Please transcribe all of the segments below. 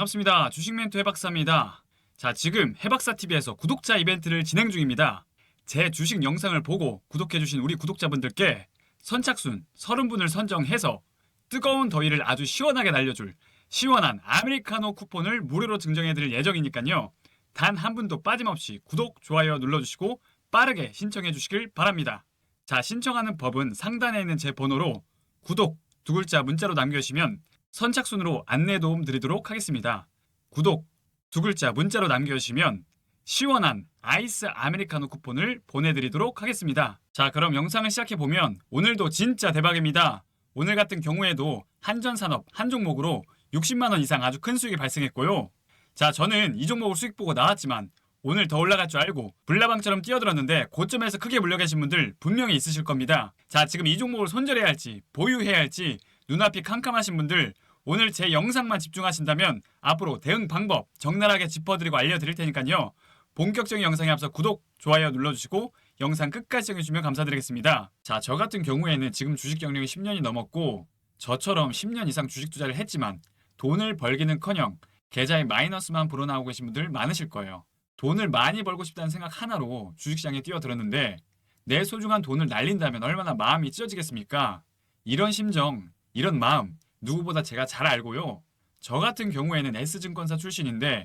반갑습니다. 주식 멘토 해박사입니다. 자, 지금 해박사TV에서 구독자 이벤트를 진행 중입니다. 제 주식 영상을 보고 구독해주신 우리 구독자분들께 선착순 30분을 선정해서 뜨거운 더위를 아주 시원하게 날려줄 시원한 아메리카노 쿠폰을 무료로 증정해드릴 예정이니까요. 단 한 분도 빠짐없이 구독, 좋아요 눌러주시고 빠르게 신청해 주시길 바랍니다. 자, 신청하는 법은 상단에 있는 제 번호로 구독 두 글자 문자로 남겨주시면 선착순으로 안내 도움 드리도록 하겠습니다. 구독 두 글자 문자로 남겨주시면 시원한 아이스 아메리카노 쿠폰을 보내드리도록 하겠습니다. 자, 그럼 영상을 시작해보면 오늘도 진짜 대박입니다. 오늘 같은 경우에도 한전산업 한 종목으로 60만원 이상 아주 큰 수익이 발생했고요. 자, 저는 이 종목을 수익 보고 나왔지만 오늘 더 올라갈 줄 알고 불나방처럼 뛰어들었는데 고점에서 크게 물려 계신 분들 분명히 있으실 겁니다. 자, 지금 이 종목을 손절해야 할지 보유해야 할지 눈앞이 캄캄하신 분들 오늘 제 영상만 집중하신다면 앞으로 대응 방법 적나라하게 짚어드리고 알려드릴 테니까요. 본격적인 영상에 앞서 구독, 좋아요 눌러주시고 영상 끝까지 시청해주시면 감사드리겠습니다. 자, 저 같은 경우에는 지금 주식 경력이 10년이 넘었고 저처럼 10년 이상 주식 투자를 했지만 돈을 벌기는커녕 계좌에 마이너스만 불어나오고 계신 분들 많으실 거예요. 돈을 많이 벌고 싶다는 생각 하나로 주식시장에 뛰어들었는데 내 소중한 돈을 날린다면 얼마나 마음이 찢어지겠습니까? 이런 심정, 이런 마음 누구보다 제가 잘 알고요. 저 같은 경우에는 S증권사 출신인데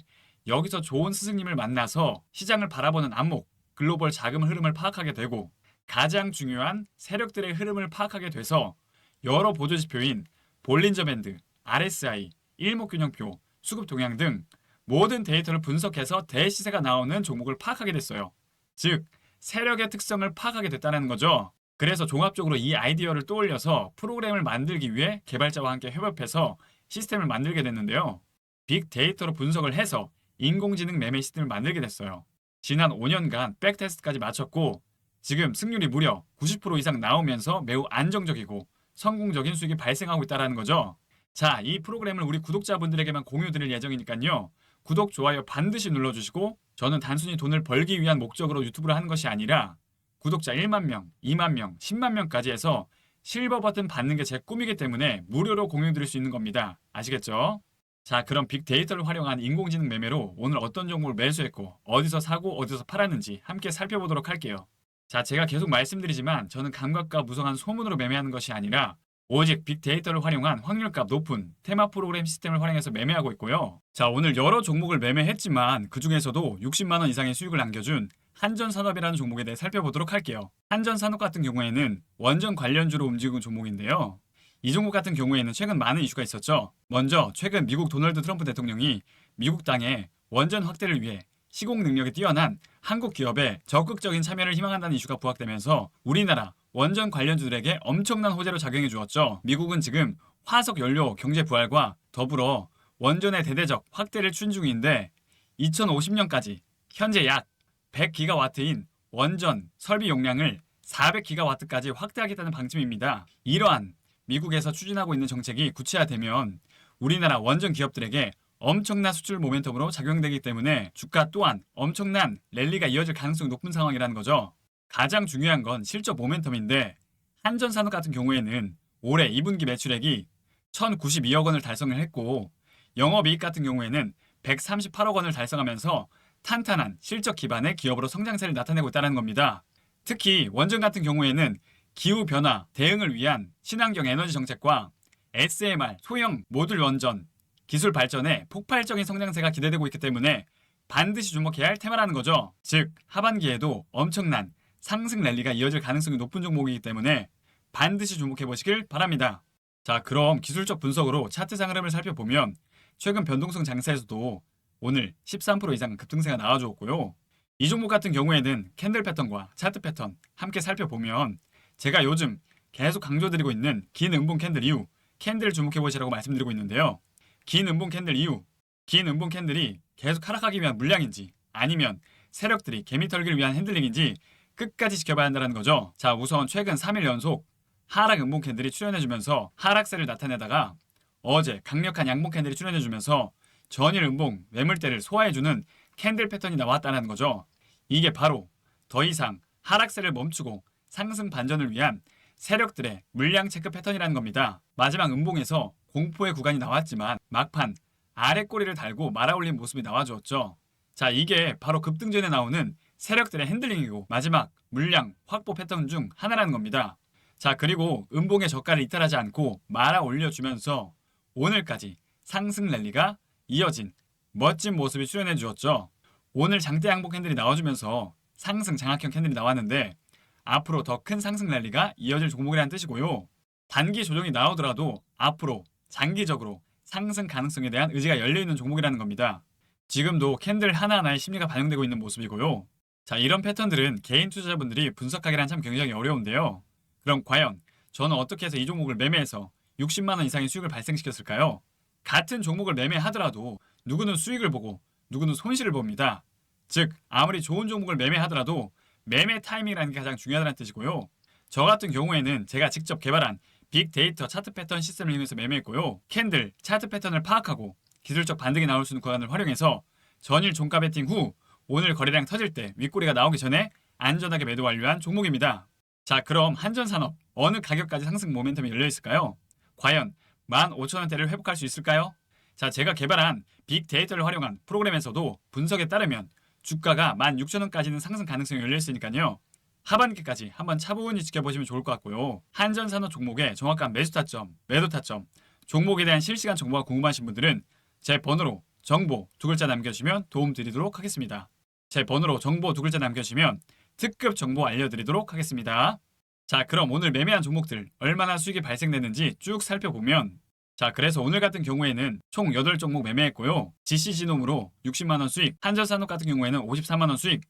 여기서 좋은 스승님을 만나서 시장을 바라보는 안목, 글로벌 자금 흐름을 파악하게 되고 가장 중요한 세력들의 흐름을 파악하게 돼서 여러 보조지표인 볼린저 밴드, RSI, 일목균형표, 수급 동향 등 모든 데이터를 분석해서 대시세가 나오는 종목을 파악하게 됐어요. 즉, 세력의 특성을 파악하게 됐다는 거죠. 그래서 종합적으로 이 아이디어를 떠올려서 프로그램을 만들기 위해 개발자와 함께 협업해서 시스템을 만들게 됐는데요. 빅데이터로 분석을 해서 인공지능 매매 시스템을 만들게 됐어요. 지난 5년간 백테스트까지 마쳤고 지금 승률이 무려 90% 이상 나오면서 매우 안정적이고 성공적인 수익이 발생하고 있다는 거죠. 자, 이 프로그램을 우리 구독자분들에게만 공유 드릴 예정이니까요. 구독, 좋아요 반드시 눌러주시고 저는 단순히 돈을 벌기 위한 목적으로 유튜브를 하는 것이 아니라 구독자 1만 명, 2만 명, 10만 명까지 해서 실버 버튼 받는 게 제 꿈이기 때문에 무료로 공유 드릴 수 있는 겁니다. 아시겠죠? 자, 그럼 빅데이터를 활용한 인공지능 매매로 오늘 어떤 종목을 매수했고 어디서 사고 어디서 팔았는지 함께 살펴보도록 할게요. 자, 제가 계속 말씀드리지만 저는 감각과 무성한 소문으로 매매하는 것이 아니라 오직 빅데이터를 활용한 확률값 높은 테마 프로그램 시스템을 활용해서 매매하고 있고요. 자, 오늘 여러 종목을 매매했지만 그 중에서도 60만 원 이상의 수익을 남겨준 한전산업이라는 종목에 대해 살펴보도록 할게요. 한전산업 같은 경우에는 원전 관련주로 움직이는 종목인데요. 이 종목 같은 경우에는 최근 많은 이슈가 있었죠. 먼저 최근 미국 도널드 트럼프 대통령이 미국 땅에 원전 확대를 위해 시공 능력이 뛰어난 한국 기업의 적극적인 참여를 희망한다는 이슈가 부각되면서 우리나라 원전 관련주들에게 엄청난 호재로 작용해 주었죠. 미국은 지금 화석 연료 경제 부활과 더불어 원전의 대대적 확대를 추진 중인데 2050년까지 현재 약 100기가와트인 원전 설비 용량을 400기가와트까지 확대하겠다는 방침입니다. 이러한 미국에서 추진하고 있는 정책이 구체화되면 우리나라 원전 기업들에게 엄청난 수출 모멘텀으로 작용되기 때문에 주가 또한 엄청난 랠리가 이어질 가능성이 높은 상황이라는 거죠. 가장 중요한 건 실적 모멘텀인데 한전산업 같은 경우에는 올해 2분기 매출액이 1,092억 원을 달성을 했고 영업이익 같은 경우에는 138억 원을 달성하면서 탄탄한 실적 기반의 기업으로 성장세를 나타내고 있다는 겁니다. 특히 원전 같은 경우에는 기후 변화 대응을 위한 친환경 에너지 정책과 SMR 소형 모듈 원전 기술 발전에 폭발적인 성장세가 기대되고 있기 때문에 반드시 주목해야 할 테마라는 거죠. 즉 하반기에도 엄청난 상승 랠리가 이어질 가능성이 높은 종목이기 때문에 반드시 주목해 보시길 바랍니다. 자, 그럼 기술적 분석으로 차트상 흐름을 살펴보면 최근 변동성 장세에서도 오늘 13% 이상 급등세가 나와주었고요. 이 종목 같은 경우에는 캔들 패턴과 차트 패턴 함께 살펴보면 제가 요즘 계속 강조드리고 있는 긴 음봉 캔들 이후 캔들을 주목해 보시라고 말씀드리고 있는데요. 긴 음봉 캔들 이후 긴 음봉 캔들이 계속 하락하기 위한 물량인지 아니면 세력들이 개미 털기를 위한 핸들링인지 끝까지 지켜봐야 한다는 거죠. 자, 우선 최근 3일 연속 하락 음봉 캔들이 출현해주면서 하락세를 나타내다가 어제 강력한 양봉 캔들이 출현해주면서 전일 음봉 매물대를 소화해주는 캔들 패턴이 나왔다는 거죠. 이게 바로 더 이상 하락세를 멈추고 상승 반전을 위한 세력들의 물량 체크 패턴이라는 겁니다. 마지막 음봉에서 공포의 구간이 나왔지만 막판 아래 꼬리를 달고 말아올린 모습이 나와주었죠. 자, 이게 바로 급등전에 나오는 세력들의 핸들링이고 마지막 물량 확보 패턴 중 하나라는 겁니다. 자, 그리고 음봉의 저가를 이탈하지 않고 말아 올려주면서 오늘까지 상승 랠리가 이어진 멋진 모습이 출현해 주었죠. 오늘 장대 양복 캔들이 나와주면서 상승 장악형 캔들이 나왔는데 앞으로 더 큰 상승 랠리가 이어질 종목이라는 뜻이고요. 단기 조정이 나오더라도 앞으로 장기적으로 상승 가능성에 대한 의지가 열려 있는 종목이라는 겁니다. 지금도 캔들 하나하나의 심리가 반영되고 있는 모습이고요. 자, 이런 패턴들은 개인 투자자분들이 분석하기란 참 굉장히 어려운데요. 그럼 과연 저는 어떻게 해서 이 종목을 매매해서 60만 원 이상의 수익을 발생시켰을까요? 같은 종목을 매매하더라도 누구는 수익을 보고 누구는 손실을 봅니다. 즉 아무리 좋은 종목을 매매하더라도 매매 타이밍이라는 게 가장 중요하다는 뜻이고요. 저 같은 경우에는 제가 직접 개발한 빅데이터 차트 패턴 시스템을 이용해서 매매했고요. 캔들, 차트 패턴을 파악하고 기술적 반등이 나올 수 있는 구간을 활용해서 전일 종가 베팅 후 오늘 거래량 터질 때 윗꼬리가 나오기 전에 안전하게 매도 완료한 종목입니다. 자 그럼 한전산업 어느 가격까지 상승 모멘텀이 열려 있을까요? 과연 15,000원대를 회복할 수 있을까요? 자 제가 개발한 빅데이터를 활용한 프로그램에서도 분석에 따르면 주가가 16,000원까지는 상승 가능성이 열려 있으니까요. 하반기까지 한번 차분히 지켜보시면 좋을 것 같고요. 한전산업 종목의 정확한 매수 타점, 매도 타점, 종목에 대한 실시간 정보가 궁금하신 분들은 제 번호로 정보 두 글자 남겨주시면 도움 드리도록 하겠습니다. 제 번호로 정보 두 글자 남겨주시면 특급 정보 알려드리도록 하겠습니다. 자, 그럼 오늘 매매한 종목들 얼마나 수익이 발생됐는지 쭉 살펴보면 자, 그래서 오늘 같은 경우에는 총 8종목 매매했고요. GCG놈으로 60만원 수익, 한전산업 같은 경우에는 54만원 수익,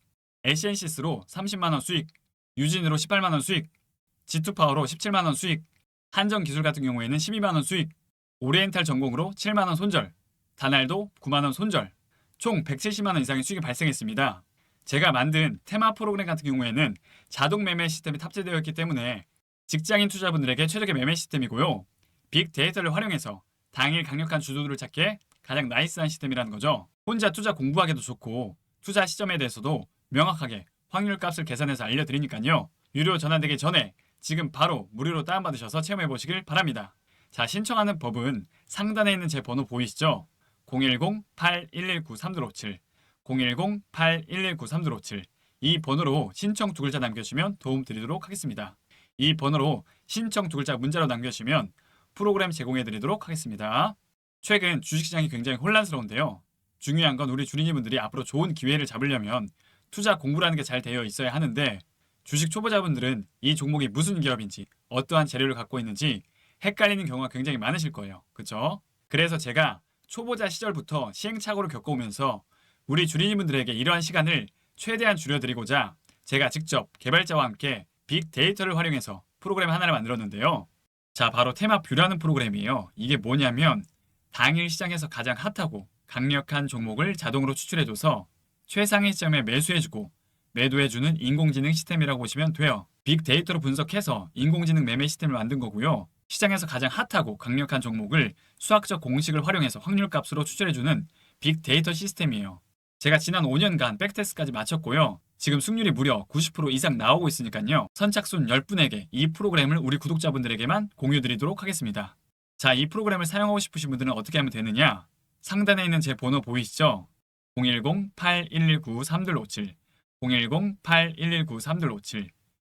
에시엔시스로 30만원 수익, 유진으로 18만원 수익, G2파워로 17만원 수익, 한전기술 같은 경우에는 12만원 수익, 오리엔탈 전공으로 7만원 손절, 다날도 9만원 손절, 총 170만원 이상의 수익이 발생했습니다. 제가 만든 테마 프로그램 같은 경우에는 자동 매매 시스템이 탑재되어 있기 때문에 직장인 투자분들에게 최적의 매매 시스템이고요. 빅데이터를 활용해서 당일 강력한 주도들을 찾기에 가장 나이스한 시스템이라는 거죠. 혼자 투자 공부하기도 좋고 투자 시점에 대해서도 명확하게 확률 값을 계산해서 알려드리니까요. 유료 전환되기 전에 지금 바로 무료로 다운받으셔서 체험해 보시길 바랍니다. 자, 신청하는 법은 상단에 있는 제 번호 보이시죠? 010-8119-3257 010-8119-3257 이 번호로 신청 두 글자 남겨주시면 도움 드리도록 하겠습니다. 이 번호로 신청 두 글자 문자로 남겨주시면 프로그램 제공해 드리도록 하겠습니다. 최근 주식시장이 굉장히 혼란스러운데요. 중요한 건 우리 주린이분들이 앞으로 좋은 기회를 잡으려면 투자 공부라는 게 잘 되어 있어야 하는데 주식 초보자분들은 이 종목이 무슨 기업인지 어떠한 재료를 갖고 있는지 헷갈리는 경우가 굉장히 많으실 거예요. 그렇죠? 그래서 제가 초보자 시절부터 시행착오를 겪어오면서 우리 주린이분들에게 이러한 시간을 최대한 줄여드리고자 제가 직접 개발자와 함께 빅데이터를 활용해서 프로그램 하나를 만들었는데요. 자, 바로 테마 뷰라는 프로그램이에요. 이게 뭐냐면 당일 시장에서 가장 핫하고 강력한 종목을 자동으로 추출해줘서 최상위 시점에 매수해주고 매도해주는 인공지능 시스템이라고 보시면 돼요. 빅데이터로 분석해서 인공지능 매매 시스템을 만든 거고요. 시장에서 가장 핫하고 강력한 종목을 수학적 공식을 활용해서 확률값으로 추출해주는 빅데이터 시스템이에요. 제가 지난 5년간 백테스트까지 마쳤고요. 지금 승률이 무려 90% 이상 나오고 있으니까요. 선착순 10분에게 이 프로그램을 우리 구독자분들에게만 공유드리도록 하겠습니다. 자, 이 프로그램을 사용하고 싶으신 분들은 어떻게 하면 되느냐? 상단에 있는 제 번호 보이시죠? 010-8119-3257 010-8119-3257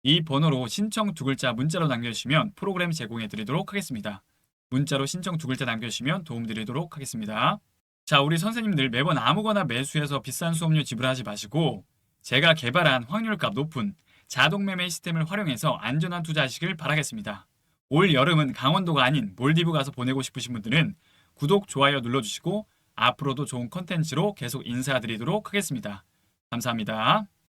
이 번호로 신청 두 글자 문자로 남겨주시면 프로그램 제공해 드리도록 하겠습니다. 문자로 신청 두 글자 남겨주시면 도움 드리도록 하겠습니다. 자, 우리 선생님들 매번 아무거나 매수해서 비싼 수업료 지불하지 마시고 제가 개발한 확률값 높은 자동 매매 시스템을 활용해서 안전한 투자하시길 바라겠습니다. 올 여름은 강원도가 아닌 몰디브 가서 보내고 싶으신 분들은 구독, 좋아요 눌러주시고 앞으로도 좋은 컨텐츠로 계속 인사드리도록 하겠습니다. 감사합니다.